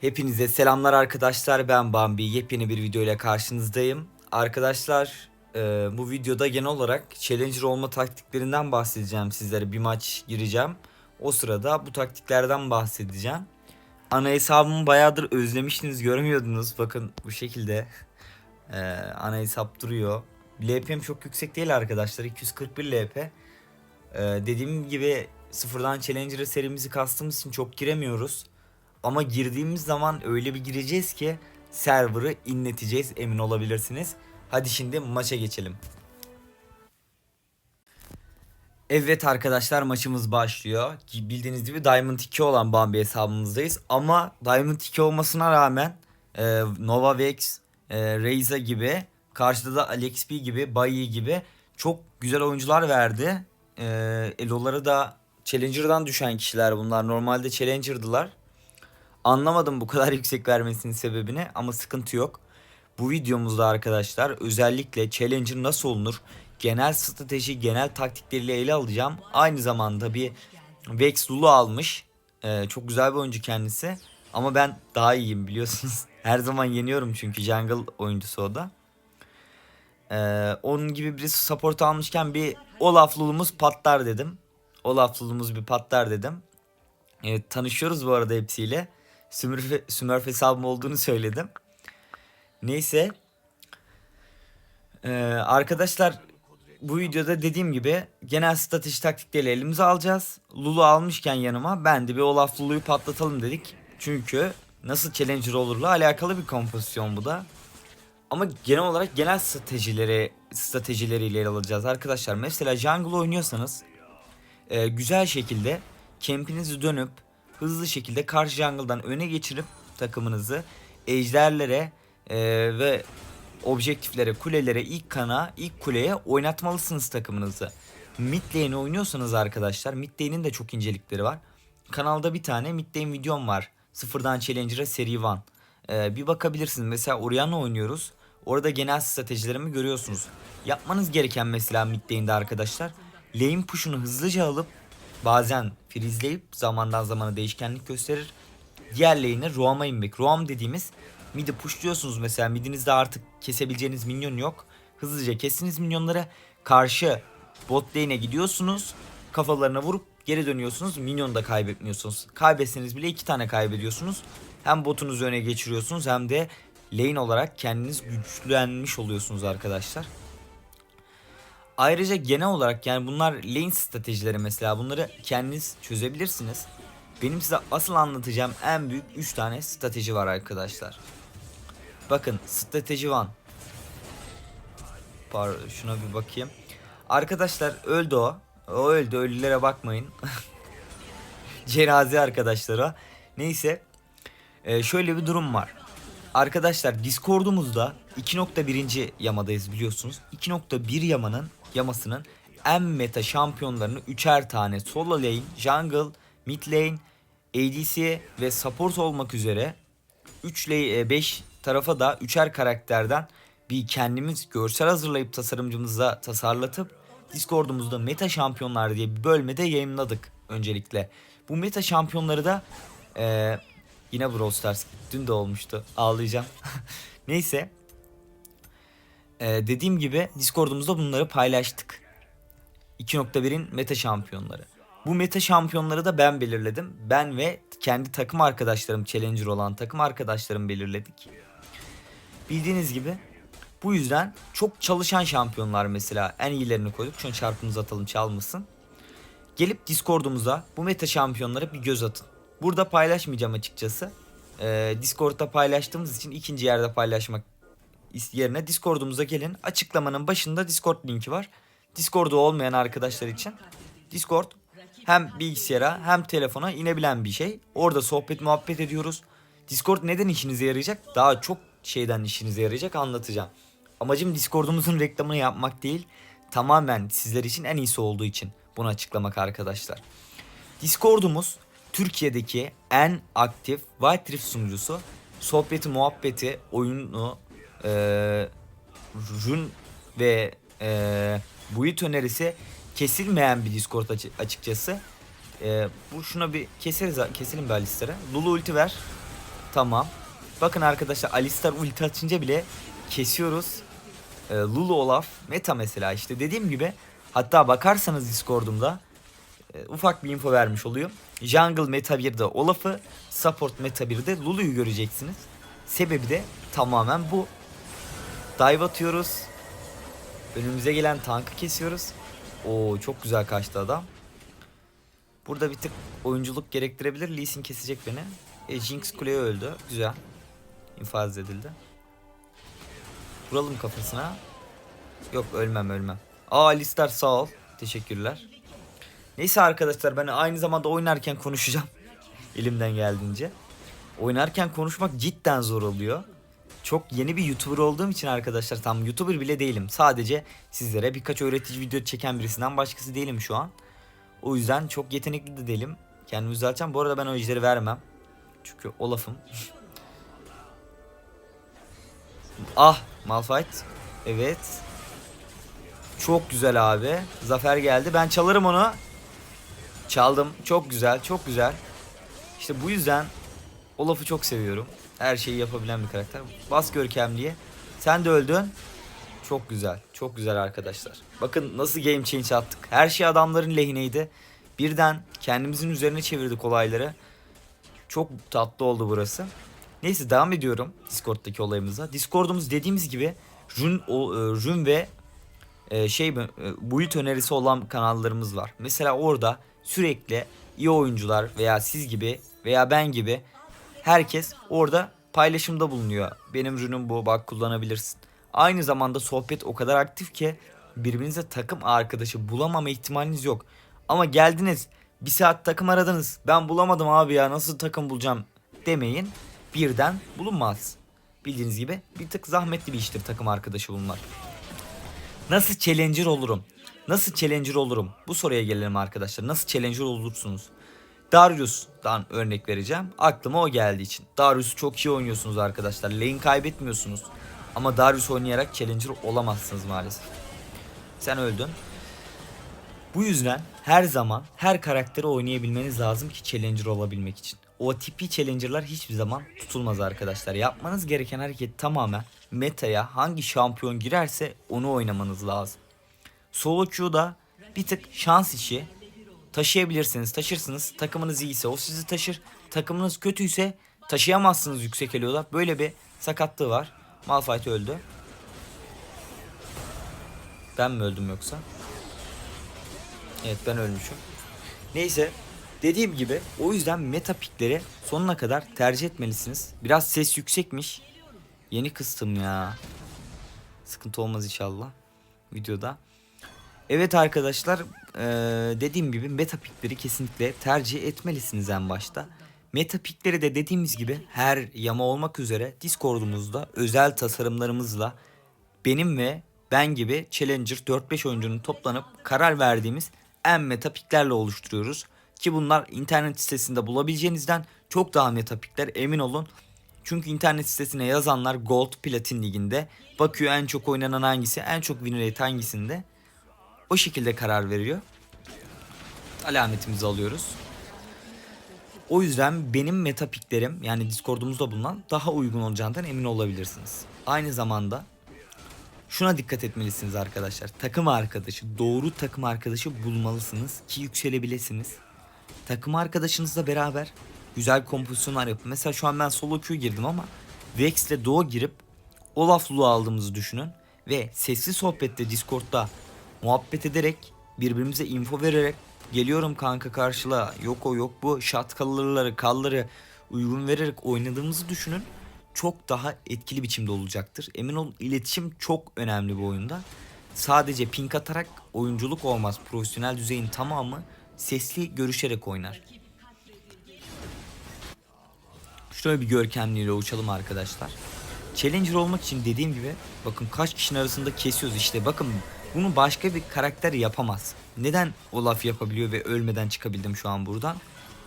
Hepinize selamlar arkadaşlar. Ben Bambi. Yepyeni bir video ile karşınızdayım. Arkadaşlar e, bu videoda genel olarak Challenger olma taktiklerinden bahsedeceğim sizlere. Bir maç gireceğim. O sırada bu taktiklerden bahsedeceğim. Ana hesabımı bayağıdır özlemiştiniz görmüyordunuz. Bakın bu şekilde e, ana hesap duruyor. LP'm çok yüksek değil arkadaşlar. 241 LP. E, dediğim gibi sıfırdan Challenger serimizi kastığımız için çok giremiyoruz. Ama girdiğimiz zaman öyle bir gireceğiz ki server'ı inleteceğiz emin olabilirsiniz. Hadi şimdi maça geçelim. Evet arkadaşlar maçımız başlıyor. Bildiğiniz gibi Diamond 2 olan Bambi hesabımızdayız. Ama Diamond 2 olmasına rağmen e, Nova Vex, e, Reza gibi karşıda da Alex B gibi, Bayi gibi çok güzel oyuncular verdi. E, Elo'ları da Challenger'dan düşen kişiler bunlar. Normalde Challenger'dılar. Anlamadım bu kadar yüksek vermesinin sebebini ama sıkıntı yok. Bu videomuzda arkadaşlar özellikle Challenger nasıl olunur, genel strateji, genel taktikleriyle ele alacağım. Aynı zamanda bir Vex Lulu almış. Ee, çok güzel bir oyuncu kendisi. Ama ben daha iyiyim biliyorsunuz. Her zaman yeniyorum çünkü jungle oyuncusu o da. Ee, onun gibi bir support almışken bir Olaf Lulu'muz patlar dedim. Olaf Lulu'muz bir patlar dedim. Ee, tanışıyoruz bu arada hepsiyle. Smurf, Smurf hesabım olduğunu söyledim. Neyse. Ee, arkadaşlar bu videoda dediğim gibi genel strateji taktikleri elimize alacağız. Lulu almışken yanıma ben de bir Olaf Lulu'yu patlatalım dedik. Çünkü nasıl Challenger olurla alakalı bir kompozisyon bu da. Ama genel olarak genel stratejileri stratejileriyle ele alacağız arkadaşlar. Mesela jungle oynuyorsanız e, güzel şekilde kempinizi dönüp hızlı şekilde karşı jungle'dan öne geçirip takımınızı ejderlere e, ve objektiflere, kulelere, ilk kana, ilk kuleye oynatmalısınız takımınızı. Mid lane oynuyorsanız arkadaşlar, mid lane'in de çok incelikleri var. Kanalda bir tane mid lane videom var. Sıfırdan Challenger'a seri 1. Ee, bir bakabilirsiniz. Mesela Orianna oynuyoruz. Orada genel stratejilerimi görüyorsunuz. Yapmanız gereken mesela mid lane'de arkadaşlar. Lane push'unu hızlıca alıp bazen freezeleyip zamandan zamana değişkenlik gösterir. Diğer lane'e roam'a inmek. Roam dediğimiz mid'i pushluyorsunuz mesela midinizde artık kesebileceğiniz minyon yok. Hızlıca kestiniz minyonları. Karşı bot lane'e gidiyorsunuz. Kafalarına vurup geri dönüyorsunuz. Minyon da kaybetmiyorsunuz. Kaybetseniz bile iki tane kaybediyorsunuz. Hem botunuzu öne geçiriyorsunuz hem de lane olarak kendiniz güçlenmiş oluyorsunuz arkadaşlar. Ayrıca genel olarak yani bunlar lane stratejileri mesela bunları kendiniz çözebilirsiniz. Benim size asıl anlatacağım en büyük 3 tane strateji var arkadaşlar. Bakın strateji 1. Pardon şuna bir bakayım. Arkadaşlar öldü o. O öldü ölülere bakmayın. Cenaze arkadaşlar o. Neyse. Ee, şöyle bir durum var. Arkadaşlar Discord'umuzda 2.1. yamadayız biliyorsunuz. 2.1 yamanın yamasının en meta şampiyonlarını üçer tane solo lane, jungle, mid lane, ADC ve support olmak üzere 3 lane 5 tarafa da üçer karakterden bir kendimiz görsel hazırlayıp tasarımcımıza tasarlatıp Discord'umuzda meta şampiyonlar diye bir bölmede yayınladık öncelikle. Bu meta şampiyonları da e, yine Brawl Stars dün de olmuştu ağlayacağım. Neyse ee, dediğim gibi Discord'umuzda bunları paylaştık. 2.1'in meta şampiyonları. Bu meta şampiyonları da ben belirledim. Ben ve kendi takım arkadaşlarım, Challenger olan takım arkadaşlarım belirledik. Bildiğiniz gibi bu yüzden çok çalışan şampiyonlar mesela en iyilerini koyduk. Şunu çarpımızı atalım çalmasın. Gelip Discord'umuza bu meta şampiyonlara bir göz atın. Burada paylaşmayacağım açıkçası. Ee, Discord'da paylaştığımız için ikinci yerde paylaşmak yerine Discord'umuza gelin. Açıklamanın başında Discord linki var. Discord'u olmayan arkadaşlar için Discord hem bilgisayara hem telefona inebilen bir şey. Orada sohbet muhabbet ediyoruz. Discord neden işinize yarayacak? Daha çok şeyden işinize yarayacak anlatacağım. Amacım Discord'umuzun reklamını yapmak değil. Tamamen sizler için en iyisi olduğu için bunu açıklamak arkadaşlar. Discord'umuz Türkiye'deki en aktif White Rift sunucusu. Sohbeti, muhabbeti, oyunu, e, rün ve e, boyut önerisi kesilmeyen bir Discord açı- açıkçası. E, bu şuna bir keseriz keselim bir Alistar'a. Lulu ulti ver. Tamam. Bakın arkadaşlar Alistar ulti atınca bile kesiyoruz. Ee, Lulu Olaf meta mesela işte dediğim gibi hatta bakarsanız Discord'umda e, ufak bir info vermiş oluyor. Jungle meta 1'de Olaf'ı, support meta 1'de Lulu'yu göreceksiniz. Sebebi de tamamen bu. Dive atıyoruz. Önümüze gelen tankı kesiyoruz. Oo çok güzel kaçtı adam. Burada bir tık oyunculuk gerektirebilir. Lee Sin kesecek beni. E, Jinx kuleye öldü. Güzel. İnfaz edildi. Vuralım kafasına. Yok ölmem ölmem. Aa Alistar sağ ol. Teşekkürler. Neyse arkadaşlar ben aynı zamanda oynarken konuşacağım. Elimden geldiğince. Oynarken konuşmak cidden zor oluyor. Çok yeni bir YouTuber olduğum için arkadaşlar tam YouTuber bile değilim. Sadece sizlere birkaç öğretici video çeken birisinden başkası değilim şu an. O yüzden çok yetenekli de değilim. Kendimi düzelteceğim. Bu arada ben o ejderi vermem. Çünkü Olaf'ım. ah Malphite. Evet. Çok güzel abi. Zafer geldi. Ben çalarım onu. Çaldım. Çok güzel. Çok güzel. İşte bu yüzden Olaf'ı çok seviyorum. Her şeyi yapabilen bir karakter. Bas görkemliye. Sen de öldün. Çok güzel. Çok güzel arkadaşlar. Bakın nasıl game change attık. Her şey adamların lehineydi. Birden kendimizin üzerine çevirdik olayları. Çok tatlı oldu burası. Neyse devam ediyorum Discord'daki olayımıza. Discord'umuz dediğimiz gibi Rün, o, e, Rün ve e, şey e, build önerisi olan kanallarımız var. Mesela orada sürekli iyi oyuncular veya siz gibi veya ben gibi herkes orada paylaşımda bulunuyor. Benim ürünüm bu bak kullanabilirsin. Aynı zamanda sohbet o kadar aktif ki birbirinize takım arkadaşı bulamama ihtimaliniz yok. Ama geldiniz bir saat takım aradınız ben bulamadım abi ya nasıl takım bulacağım demeyin birden bulunmaz. Bildiğiniz gibi bir tık zahmetli bir iştir takım arkadaşı bulmak. Nasıl challenger olurum? Nasıl challenger olurum? Bu soruya gelelim arkadaşlar. Nasıl challenger olursunuz? Darius'tan örnek vereceğim. Aklıma o geldiği için. Darius'u çok iyi oynuyorsunuz arkadaşlar. Lane kaybetmiyorsunuz. Ama Darius oynayarak challenger olamazsınız maalesef. Sen öldün. Bu yüzden her zaman her karakteri oynayabilmeniz lazım ki challenger olabilmek için. O tipi challenger'lar hiçbir zaman tutulmaz arkadaşlar. Yapmanız gereken hareket tamamen metaya hangi şampiyon girerse onu oynamanız lazım. Solo queue'da bir tık şans işi. Taşıyabilirsiniz, taşırsınız. Takımınız iyiyse o sizi taşır. Takımınız kötüyse taşıyamazsınız yüksek elo'da. Böyle bir sakatlığı var. Malphite öldü. Ben mi öldüm yoksa? Evet ben ölmüşüm. Neyse dediğim gibi o yüzden meta pickleri sonuna kadar tercih etmelisiniz. Biraz ses yüksekmiş. Yeni kıstım ya. Sıkıntı olmaz inşallah videoda. Evet arkadaşlar eee, dediğim gibi meta pickleri kesinlikle tercih etmelisiniz en başta. Meta pickleri de dediğimiz gibi her yama olmak üzere Discord'umuzda özel tasarımlarımızla benim ve ben gibi Challenger 4-5 oyuncunun toplanıp karar verdiğimiz en meta picklerle oluşturuyoruz. Ki bunlar internet sitesinde bulabileceğinizden çok daha meta pickler emin olun. Çünkü internet sitesine yazanlar Gold Platin liginde bakıyor en çok oynanan hangisi, en çok win rate hangisinde. O şekilde karar veriyor. Alametimizi alıyoruz. O yüzden benim meta picklerim yani Discord'umuzda bulunan daha uygun olacağından emin olabilirsiniz. Aynı zamanda şuna dikkat etmelisiniz arkadaşlar. Takım arkadaşı, doğru takım arkadaşı bulmalısınız ki yükselebilirsiniz. Takım arkadaşınızla beraber güzel kompozisyonlar yapın. Mesela şu an ben solo queue girdim ama Vex ile Doğu girip Olaf Lu aldığımızı düşünün. Ve sesli sohbette Discord'da muhabbet ederek birbirimize info vererek geliyorum kanka karşıla yok o yok bu şat kalırları kalları uygun vererek oynadığımızı düşünün. Çok daha etkili biçimde olacaktır. Emin olun iletişim çok önemli bu oyunda. Sadece ping atarak oyunculuk olmaz. Profesyonel düzeyin tamamı sesli görüşerek oynar. Şöyle bir görkemliyle uçalım arkadaşlar. Challenger olmak için dediğim gibi bakın kaç kişinin arasında kesiyoruz işte bakın bunu başka bir karakter yapamaz. Neden Olaf yapabiliyor ve ölmeden çıkabildim şu an buradan?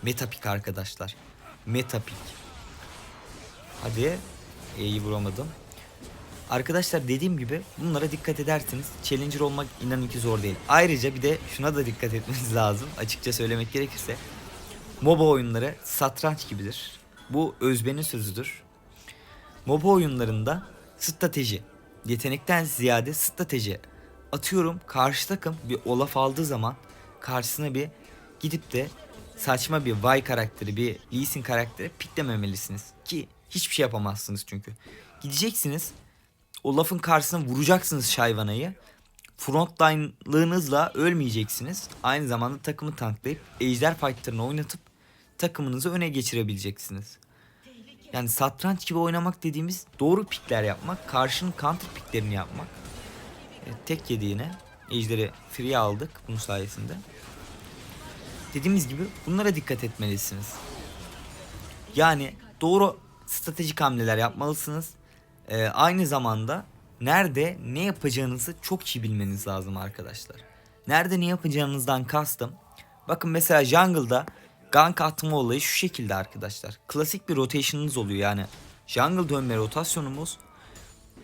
Metapik arkadaşlar. Metapik. Hadi. E'yi vuramadım. Arkadaşlar dediğim gibi bunlara dikkat edersiniz. Challenger olmak inanın ki zor değil. Ayrıca bir de şuna da dikkat etmeniz lazım. Açıkça söylemek gerekirse. MOBA oyunları satranç gibidir. Bu Özben'in sözüdür. MOBA oyunlarında strateji, yetenekten ziyade strateji. Atıyorum karşı takım bir Olaf aldığı zaman karşısına bir gidip de saçma bir Vi karakteri, bir Lee Sin karakteri piklememelisiniz. Ki hiçbir şey yapamazsınız çünkü. Gideceksiniz Olaf'ın karşısına vuracaksınız Şayvana'yı. Frontline'lığınızla ölmeyeceksiniz. Aynı zamanda takımı tanklayıp ejder fightlarını oynatıp takımınızı öne geçirebileceksiniz. Yani satranç gibi oynamak dediğimiz doğru pikler yapmak, karşının counter piklerini yapmak. E, tek yediğine ejderi free aldık bunun sayesinde. Dediğimiz gibi bunlara dikkat etmelisiniz. Yani doğru stratejik hamleler yapmalısınız. Ee, aynı zamanda nerede ne yapacağınızı çok iyi bilmeniz lazım arkadaşlar. Nerede ne yapacağınızdan kastım. Bakın mesela jungle'da gank atma olayı şu şekilde arkadaşlar. Klasik bir rotation'ınız oluyor yani. Jungle dönme rotasyonumuz.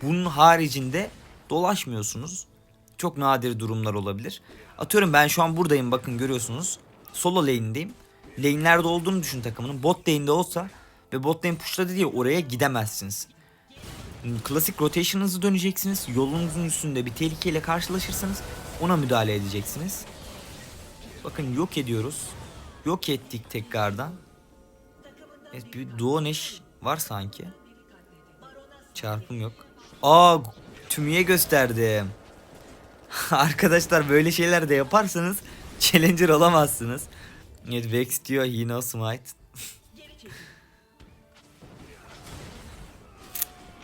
Bunun haricinde dolaşmıyorsunuz. Çok nadir durumlar olabilir. Atıyorum ben şu an buradayım bakın görüyorsunuz. Solo lane'deyim. Lane'lerde olduğunu düşün takımının. Bot lane'de olsa ve bot lane pushladı diye oraya gidemezsiniz. Klasik rotation'ınızı döneceksiniz. Yolunuzun üstünde bir tehlikeyle karşılaşırsanız ona müdahale edeceksiniz. Bakın yok ediyoruz. Yok ettik tekrardan. Evet bir duo neş var sanki. Çarpım yok. Aa tümüye gösterdim. Arkadaşlar böyle şeyler de yaparsanız challenger olamazsınız. Evet Vex diyor he knows smite.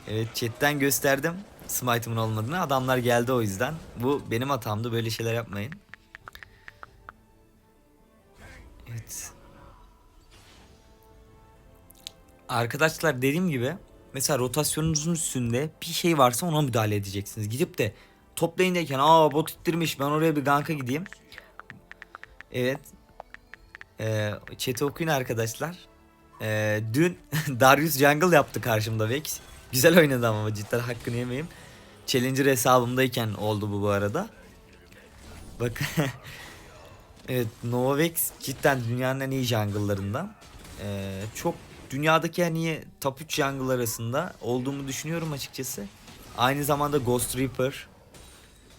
evet chatten gösterdim smite'ımın olmadığını. Adamlar geldi o yüzden. Bu benim hatamdı böyle şeyler yapmayın. Evet. Arkadaşlar dediğim gibi mesela rotasyonunuzun üstünde bir şey varsa ona müdahale edeceksiniz. Gidip de top lane'deyken aa bot ittirmiş ben oraya bir ganka gideyim. Evet. Ee, chat'i okuyun arkadaşlar. Ee, dün Darius Jungle yaptı karşımda Vex. Güzel oynadı ama cidden hakkını yemeyeyim. Challenger hesabımdayken oldu bu bu arada. Bakın. evet Novavex cidden dünyanın en iyi jungle'larından. Ee, çok dünyadaki iyi top 3 jungle arasında olduğumu düşünüyorum açıkçası. Aynı zamanda Ghost Reaper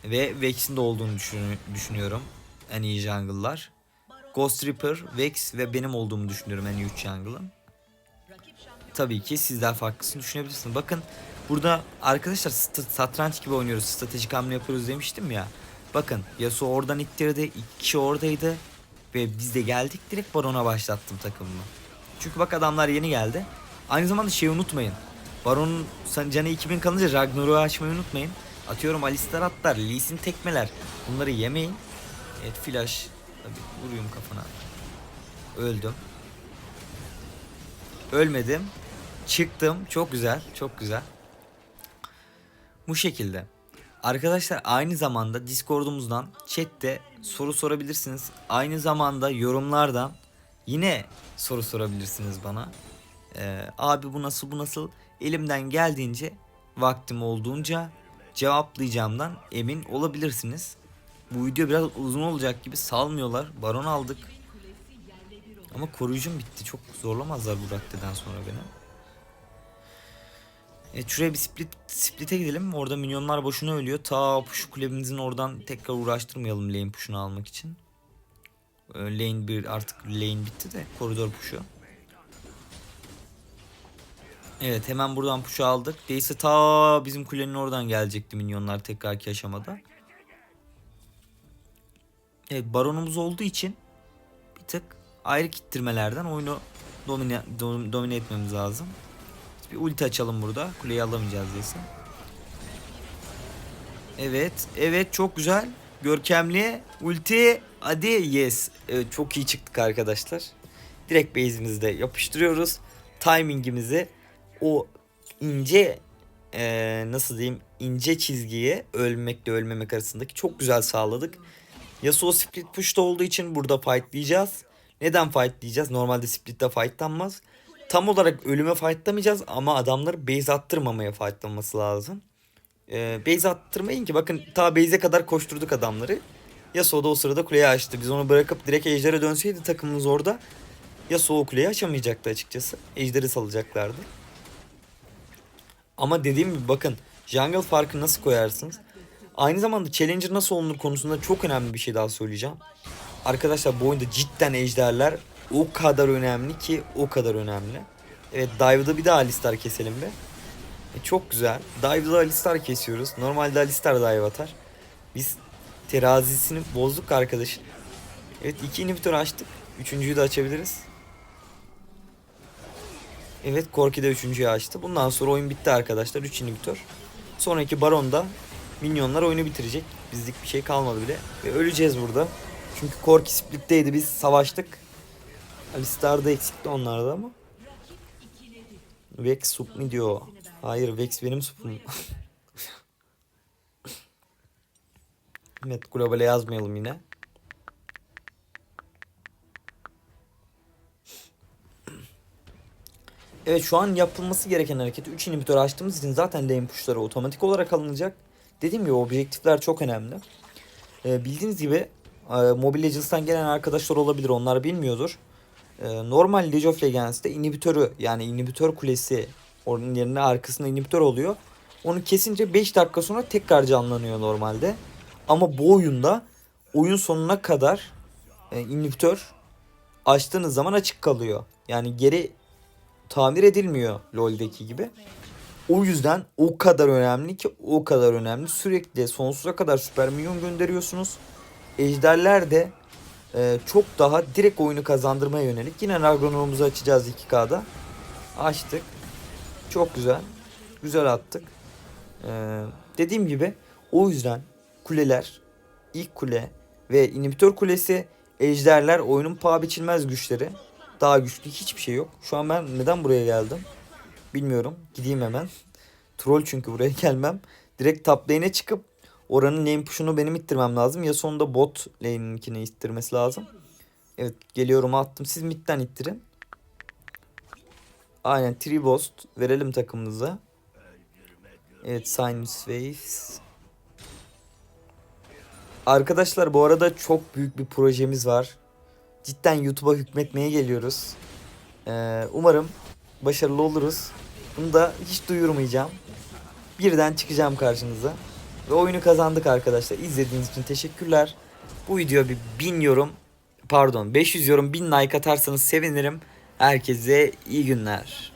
ve Vex'in de olduğunu düşün- düşünüyorum. En iyi jungle'lar. Ghost Reaper, Vex ve benim olduğumu düşünüyorum en iyi 3 jungle'ın. Tabii ki sizler farklısını düşünebilirsiniz. Bakın burada arkadaşlar satranç gibi oynuyoruz. Stratejik hamle yapıyoruz demiştim ya. Bakın Yasuo oradan ittirdi. iki kişi oradaydı. Ve biz de geldik direkt Baron'a başlattım takımımı. Çünkü bak adamlar yeni geldi. Aynı zamanda şeyi unutmayın. Baron'un canı 2000 kalınca Ragnarok'u açmayı unutmayın. Atıyorum Alistar atlar, Lee Sin tekmeler. Bunları yemeyin. Evet flash. Tabii vuruyorum kafana. Öldüm. Ölmedim. Çıktım. Çok güzel. Çok güzel. Bu şekilde. Arkadaşlar aynı zamanda Discord'umuzdan chatte soru sorabilirsiniz. Aynı zamanda yorumlardan yine soru sorabilirsiniz bana. Ee, abi bu nasıl bu nasıl elimden geldiğince vaktim olduğunca cevaplayacağımdan emin olabilirsiniz. Bu video biraz uzun olacak gibi salmıyorlar. Baron aldık. Ama koruyucum bitti. Çok zorlamazlar bu raddeden sonra beni. Evet şuraya bir split split'e gidelim. Orada minyonlar boşuna ölüyor. Ta şu kulebimizin oradan tekrar uğraştırmayalım lane push'unu almak için. Ee, Lane bir artık lane bitti de koridor push'u. Evet hemen buradan push'u aldık. Değilse ta bizim kulenin oradan gelecekti minyonlar tekrarki aşamada. Evet baronumuz olduğu için bir tık ayrı kittirmelerden oyunu domine, dom- domine etmemiz lazım. Bir ulti açalım burada. Kuleyi alamayacağız diyese. Evet. Evet çok güzel. Görkemli. Ulti. Hadi yes. Evet çok iyi çıktık arkadaşlar. Direkt base'imizde yapıştırıyoruz. Timingimizi o ince eee, nasıl diyeyim ince çizgiye ölmekle ölmemek arasındaki çok güzel sağladık. Yasuo split push'ta olduğu için burada fightlayacağız. Neden fightlayacağız? Normalde split'te fightlanmaz. Tam olarak ölüme fightlamayacağız ama adamları base attırmamaya fightlaması lazım. Ee, base attırmayın ki bakın ta base'e kadar koşturduk adamları. Yasuo da o sırada kuleyi açtı. Biz onu bırakıp direkt ejder'e dönseydi takımımız orada Yasuo kuleyi açamayacaktı açıkçası. Ejderi salacaklardı. Ama dediğim gibi bakın jungle farkı nasıl koyarsınız? Aynı zamanda challenger nasıl olunur konusunda çok önemli bir şey daha söyleyeceğim. Arkadaşlar bu oyunda cidden ejderler o kadar önemli ki o kadar önemli. Evet dive'da bir daha Alistar keselim be. E, çok güzel. Dive'da Alistar kesiyoruz. Normalde Alistar dive atar. Biz terazisini bozduk arkadaşın. Evet iki inhibitor açtık. Üçüncüyü de açabiliriz. Evet Korki de üçüncüyü açtı. Bundan sonra oyun bitti arkadaşlar. 3 inhibitor. Sonraki baronda minyonlar oyunu bitirecek. Bizlik bir şey kalmadı bile. Ve öleceğiz burada. Çünkü Korki splitteydi biz savaştık. Alistar da eksikti onlarda ama. Vex sup mi diyor? Hayır Vex benim supum. evet globale yazmayalım yine. Evet şu an yapılması gereken hareket 3 inhibitor açtığımız için zaten lane pushları otomatik olarak alınacak. Dediğim gibi objektifler çok önemli. Ee, bildiğiniz gibi e, Mobile Legends'tan gelen arkadaşlar olabilir onlar bilmiyordur. Ee, normal League of Legends'te inhibitörü yani inhibitör kulesi onun yerine arkasında inhibitör oluyor. Onu kesince 5 dakika sonra tekrar canlanıyor normalde. Ama bu oyunda oyun sonuna kadar e, inhibitör açtığınız zaman açık kalıyor. Yani geri tamir edilmiyor LoL'deki gibi. O yüzden o kadar önemli ki o kadar önemli. Sürekli sonsuza kadar süper milyon gönderiyorsunuz. Ejderler de e, çok daha direkt oyunu kazandırmaya yönelik. Yine Ragnarok'umuzu açacağız 2K'da. Açtık. Çok güzel. Güzel attık. Ee, dediğim gibi o yüzden kuleler, ilk kule ve inhibitor kulesi, ejderler oyunun paha biçilmez güçleri. Daha güçlü hiçbir şey yok. Şu an ben neden buraya geldim? Bilmiyorum. Gideyim hemen. Troll çünkü buraya gelmem. Direkt top lane'e çıkıp oranın lane push'unu benim ittirmem lazım. Ya sonunda bot lane'inkini ittirmesi lazım. Evet geliyorum attım. Siz midden ittirin. Aynen Tribost verelim takımımıza. Evet Sinus Waves. Arkadaşlar bu arada çok büyük bir projemiz var. Cidden YouTube'a hükmetmeye geliyoruz. Ee, umarım başarılı oluruz. Bunu da hiç duyurmayacağım. Birden çıkacağım karşınıza. Ve oyunu kazandık arkadaşlar. İzlediğiniz için teşekkürler. Bu video bir 1000 yorum pardon 500 yorum 1000 like atarsanız sevinirim. Herkese iyi günler.